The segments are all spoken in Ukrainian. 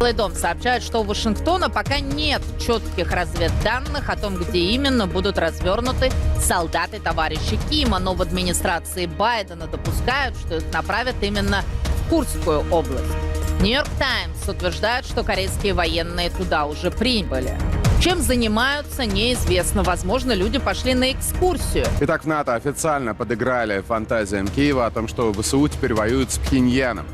Белый дом сообщает, что у Вашингтона пока нет четких разведданных о том, где именно будут развернуты солдаты товарища Кима, но в администрации Байдена допускают, что их направят именно в Курскую область. Нью-Йорк Таймс утверждает, что корейские военные туда уже прибыли. Чем занимаются, неизвестно. Возможно, люди пошли на экскурсию. Итак, в НАТО официально подыграли фантазиям Киева о том, что ВСУ теперь воюют с Пхеньяном.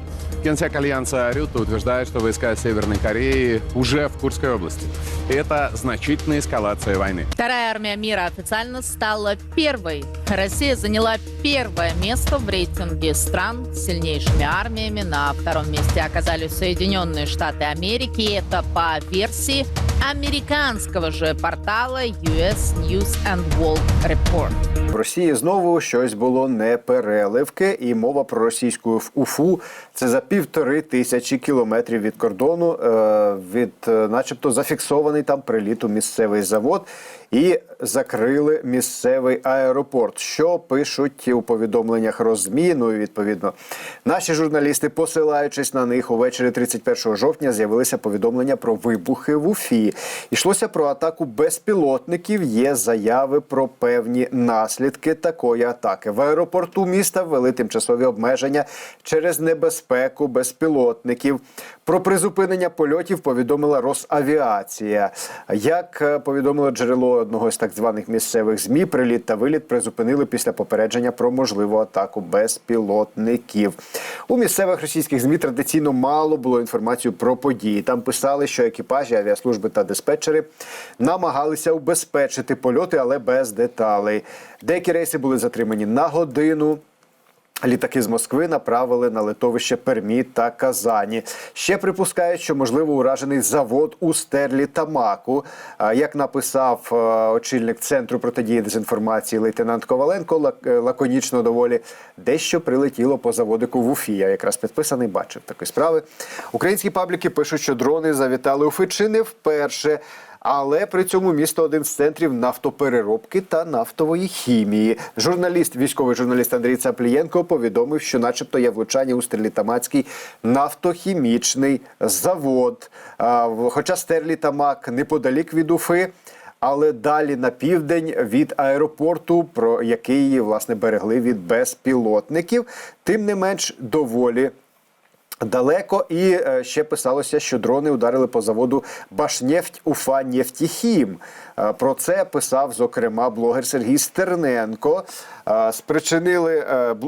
Генсек Альянса Рюта утверждает, что войска Северной Кореи уже в Курской области. И это значительная эскалация войны. Вторая армия мира официально стала первой. Россия заняла первое место в рейтинге стран с сильнейшими армиями. На втором месте оказались Соединенные Штаты Америки. И Это по версии американского же портала US News and World Report. В Росії знову щось було не переливки, і мова про російську УФУ це За півтори тисячі кілометрів від кордону, е, від, е, начебто, зафіксований там приліт у місцевий завод. І закрили місцевий аеропорт. Що пишуть у повідомленнях Розмі? Ну відповідно, наші журналісти, посилаючись на них, увечері 31 жовтня з'явилися повідомлення про вибухи в Уфі. Йшлося про атаку безпілотників. Є заяви про певні наслідки такої атаки. В аеропорту міста ввели тимчасові обмеження через небезпеку безпілотників. Про призупинення польотів повідомила Росавіація. Як е, повідомило джерело одного з так званих місцевих змі, приліт та виліт призупинили після попередження про можливу атаку безпілотників. У місцевих російських змі традиційно мало було інформацію про події. Там писали, що екіпажі, авіаслужби та диспетчери намагалися убезпечити польоти, але без деталей. Деякі рейси були затримані на годину. Літаки з Москви направили на литовище Пермі та Казані. Ще припускають, що можливо уражений завод у стерлі Тамаку. Як написав е, очільник центру протидії дезінформації лейтенант Коваленко, е, лаконічно доволі дещо прилетіло по заводику в Уфі. Я якраз підписаний, бачив такі справи. Українські пабліки пишуть, що дрони завітали у Уфи чи не вперше. Але при цьому місто один з центрів нафтопереробки та нафтової хімії. Журналіст, військовий журналіст Андрій Цаплієнко повідомив, що, начебто, є влучання у Стерлітамацький нафтохімічний завод. Хоча Стерлітамак неподалік від Уфи. Але далі на південь від аеропорту, про який власне берегли від безпілотників, тим не менш доволі Далеко і е, ще писалося, що дрони ударили по заводу Башнефть Уфа Нефтіхім. Е, Про це писав зокрема блогер Сергій Стерненко. Е, Спричинили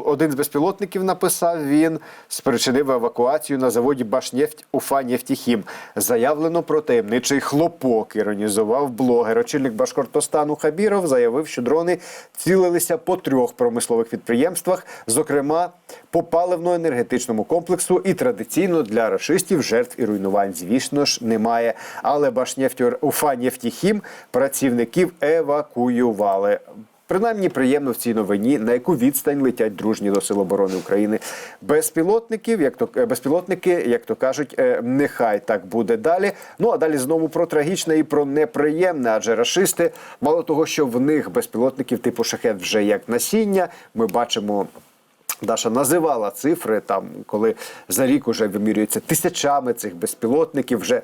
один з безпілотників. Написав він, спричинив евакуацію на заводі Башнефть Уфа Нефтіхім. Заявлено про таємничий хлопок. Іронізував блогер. Очільник Башкортостану Хабіров заявив, що дрони цілилися по трьох промислових підприємствах, зокрема по паливно-енергетичному комплексу. І традиційно для рашистів жертв і руйнувань, звісно ж, немає. Але Башнефть Уфа Нефтіхім працівників евакуювали. Принаймні приємно в цій новині, на яку відстань летять дружні до Сил оборони України безпілотників, як то е, безпілотники, як то кажуть, е, нехай так буде далі. Ну а далі знову про трагічне і про неприємне, адже рашисти, мало того, що в них безпілотників типу шахет вже як насіння. Ми бачимо. Даша називала цифри там, коли за рік уже вимірюється тисячами цих безпілотників, вже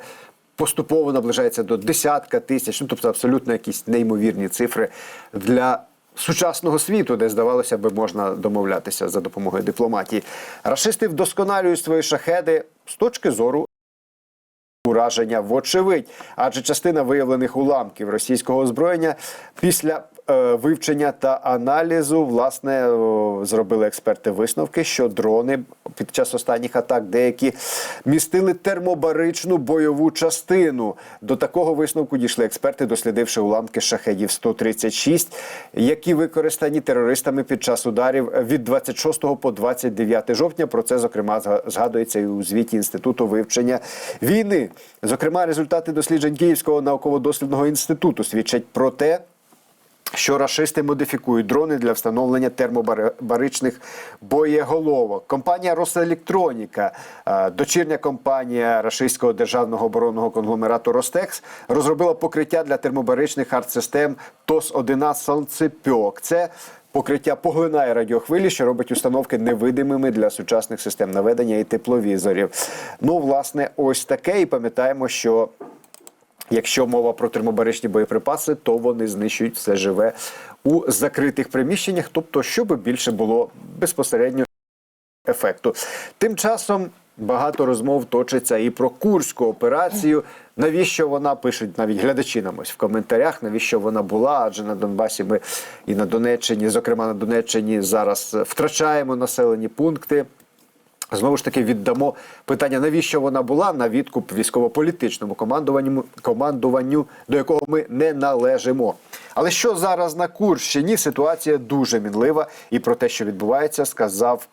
поступово наближається до десятка тисяч. Ну тобто абсолютно якісь неймовірні цифри для сучасного світу, де здавалося би можна домовлятися за допомогою дипломатії. Рашисти вдосконалюють свої шахеди з точки зору. Ураження вочевидь, адже частина виявлених уламків російського озброєння після вивчення та аналізу власне зробили експерти висновки, що дрони під час останніх атак деякі містили термобаричну бойову частину. До такого висновку дійшли експерти, дослідивши уламки шахедів 136, які використані терористами під час ударів від 26 по 29 жовтня. Про це зокрема зга- згадується і у звіті інституту вивчення війни. Зокрема, результати досліджень Київського науково-дослідного інституту свідчать про те, що рашисти модифікують дрони для встановлення термобаричних боєголовок. Компанія Роселектроніка, е, дочірня компанія рашистського державного оборонного конгломерату Ростекс, розробила покриття для термобаричних арт-систем ТОС-11 «Сонцепьок». Це Покриття поглинає радіохвилі, що робить установки невидимими для сучасних систем наведення і тепловізорів. Ну, власне, ось таке. І пам'ятаємо, що Якщо мова про термобаричні боєприпаси, то вони знищують все живе у закритих приміщеннях, тобто, щоб більше було безпосередньо ефекту. Тим часом багато розмов точиться і про курську операцію. Навіщо вона пишуть навіть глядачі нам ось в коментарях, навіщо вона була? Адже на Донбасі ми і на Донеччині, зокрема на Донеччині, зараз втрачаємо населені пункти. Знову ж таки віддамо питання, навіщо вона була на відкуп військово-політичному командуванню, командуванню, до якого ми не належимо. Але що зараз на Курщині? Ситуація дуже мінлива, і про те, що відбувається, сказав політик.